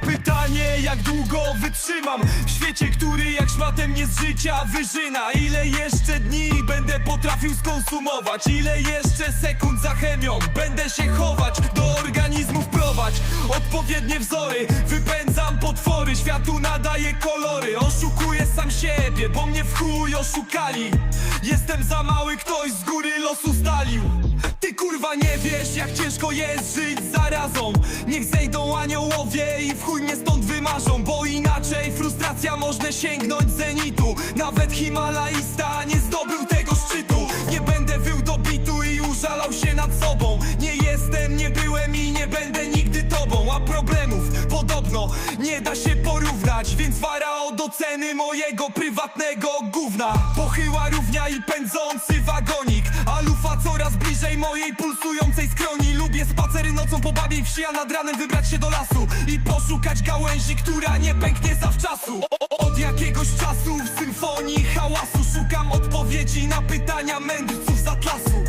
Pytanie, jak długo wytrzymam? W świecie, który jak szmatem z życia wyżyna. Ile jeszcze dni będę potrafił skonsumować? Ile jeszcze sekund za chemią będę się chować? Do organizmu wprowadź odpowiednie wzory. Wypędzam potwory, światu nadaję kolory. Oszukuję sam siebie, bo mnie w chuj oszukali. Jestem za mały, ktoś z góry losu stalił. Ty kurwa nie wiesz, jak ciężko jest żyć zarazą. Niech zejdą aniołowie i w chuj mnie stąd wymarzą Bo inaczej frustracja może sięgnąć zenitu. Nawet Himalajista nie zdobył tego szczytu. Nie będę wył do bitu i użalał się nad sobą. Nie jestem, nie byłem i nie będę nigdy tobą. A problemów podobno nie da się porównać Więc wara od oceny mojego prywatnego gówna. Pochyła równia i pędzący wagonik Coraz bliżej mojej pulsującej skroni. Lubię spacery nocą po babiej wsi, a nad ranem wybrać się do lasu I poszukać gałęzi, która nie pęknie zawczasu. Od jakiegoś czasu w symfonii hałasu Szukam odpowiedzi na pytania mędrców z atlasu.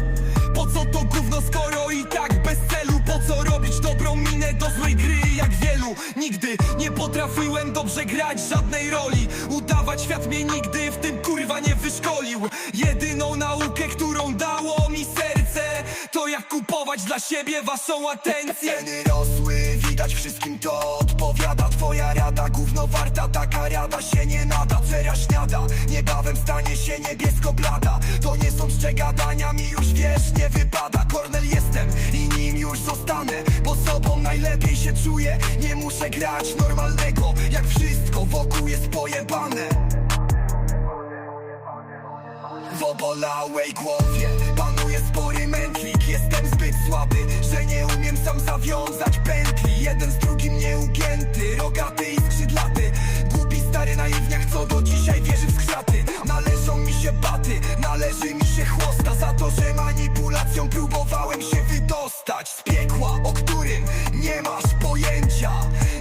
Po co to gówno skoro i tak bez celu? Po co robić dobrą minę do złej gry jak wielu? Nigdy nie potrafiłem dobrze grać żadnej roli. Udawać świat mnie nigdy w tym kurwa nie wyszkolił. Jedyną naukę, którą dało kupować dla siebie waszą atencję. Ceny rosły, widać wszystkim to odpowiada. Twoja rada, gówno warta, taka rada się nie nada. Cera śniada, niebawem stanie się niebiesko blada. To nie są czcze gadania, mi już wiesz, nie wypada. Kornel jestem i nim już zostanę Bo sobą najlepiej się czuję, nie muszę grać normalnego Jak wszystko wokół jest pojebane. W obolałej głowie Panuje spory mętlik słaby, że nie umiem sam zawiązać pętli. Jeden z drugim nieugięty Rogaty i skrzydlaty. Głupi stary naiwniak, co do dzisiaj wierzy w skrzaty Należą mi się baty, należy mi się chłosta. Za to, że manipulacją próbowałem się wydostać Z piekła, o którym nie masz pojęcia.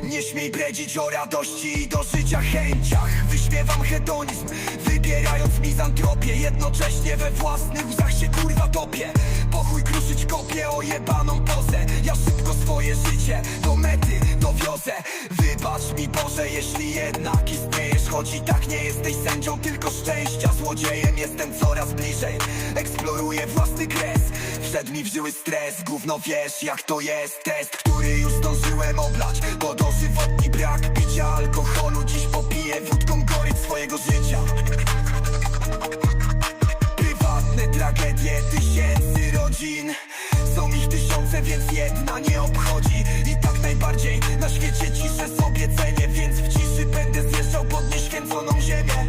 Nie śmiej bredzić o radości i do życia chęciach. Wyśmiewam hedonizm, wybierając mizantropię. Jednocześnie we własnych łzach się kurwa topię. Po kruszyć kopię o jebaną pozę. Ja szybko swoje życie do mety dowiozę. Wybacz mi Boże, jeśli jednak istniejesz. Choć i tak nie jesteś sędzią, tylko szczęścia Złodziejem. Jestem coraz bliżej. Eksploruję własny kres. Wszedł mi w żyły stres, gówno wiesz jak to jest. Test, który już zdążyłem oblać. Bo dożywotni brak picia alkoholu świecie ciszę sobie cenię Więc w ciszy będę zjeżdżał pod nieświęconą ziemię.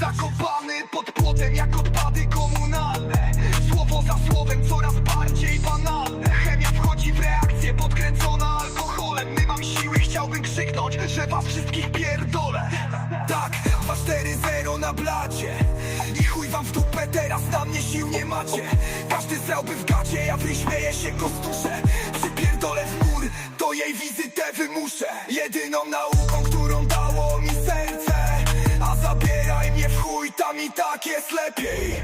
Zakopany pod płotem jak odpady komunalne. Słowo za słowem coraz bardziej banalne. Chemia wchodzi w reakcję podkręcona alkoholem. Nie mam siły, chciałbym krzyknąć, że was wszystkich pierdolę. Tak, 2-4-0 na blacie. I chuj wam w dupę, teraz na mnie sił nie macie. Każdy zrałby w gacie, ja wyśmieję się kostuszę Przypierdolę w jej wizytę wymuszę. Jedyną nauką, którą dało mi serce. A zabieraj mnie w chuj, tam i tak jest lepiej